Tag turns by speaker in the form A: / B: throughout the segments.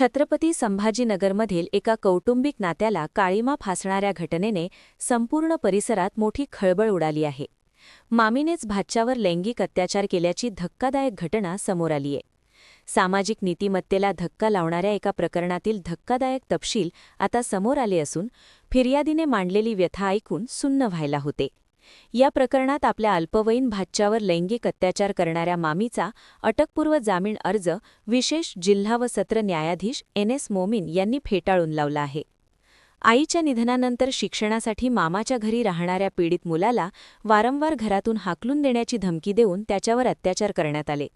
A: छत्रपती संभाजीनगरमधील एका कौटुंबिक नात्याला काळीमा फासणाऱ्या घटनेने संपूर्ण परिसरात मोठी खळबळ उडाली आहे. मामीनेच भाच्यावर लैंगिक अत्याचार केल्याची धक्कादायक घटना समोर आलीय सामाजिक नीतिमत्तेला धक्का लावणाऱ्या एका प्रकरणातील धक्कादायक तपशील आता समोर आले असून फिर्यादीने मांडलेली व्यथा ऐकून सुन्न व्हायला होते. या प्रकरणात आपल्या अल्पवयीन भाच्यावर लैंगिक अत्याचार करणाऱ्या मामीचा अटकपूर्व जामीन अर्ज विशेष जिल्हा व सत्र न्यायाधीश एन एस मोमीन यांनी फेटाळून लावला आहे. आईच्या निधनानंतर शिक्षणासाठी मामाच्या घरी राहणाऱ्या पीडित मुलाला वारंवार घरातून हाकलून देण्याची धमकी देऊन त्याच्यावर अत्याचार करण्यात आले.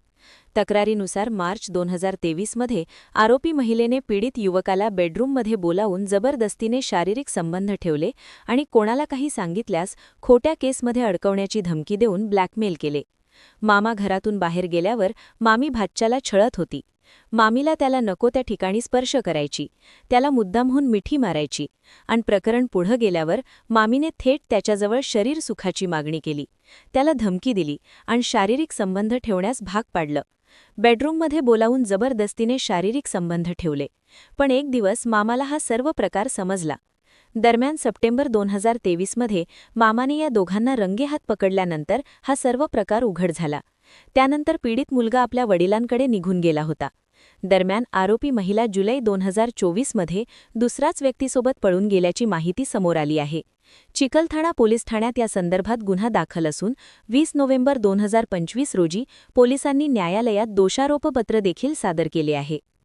A: तक्रारीनुसार मार्च दोन हजार तेवीसमध्ये आरोपी महिलेने पीडित युवकाला बेडरूममध्ये बोलावून जबरदस्तीने शारीरिक संबंध ठेवले आणि कोणाला काही सांगितल्यास खोट्या केसमध्ये अडकवण्याची धमकी देऊन ब्लॅकमेल केले. मामा घरातून बाहेर गेल्यावर मामी भाच्याला छळत होती. मामीला त्याला नको त्या ठिकाणी स्पर्श करायची. त्याला मुद्दामहून मिठी मारायची. आणि प्रकरण पुढं गेल्यावर मामीने थेट त्याच्याजवळ शरीर सुखाची मागणी केली. त्याला धमकी दिली आणि शारीरिक संबंध ठेवण्यास भाग पाडलं. बेडरूममध्ये बोलावून जबरदस्तीने शारीरिक संबंध ठेवले. पण एक दिवस मामाला हा सर्व प्रकार समजला. दरम्यान सप्टेंबर दोन हजार तेवीसमध्ये मामाने या दोघांना रंगेहात पकडल्यानंतर हा सर्व प्रकार उघड झाला. त्यानंतर पीडित मुलगा आपल्या वडिलांकडे निघून गेला होता. दरम्यान आरोपी महिला जुलै दोन हजार चोवीसमध्ये दुसराच व्यक्तीसोबत पळून गेल्याची माहिती समोर आली आहे. चिकलठाणा पोलीस ठाण्यात या संदर्भात गुन्हा दाखल असून वीस नोव्हेंबर दोन हजार पंचवीस रोजी पोलिसांनी न्यायालयात दोषारोपपत्र देखील सादर केले आहे.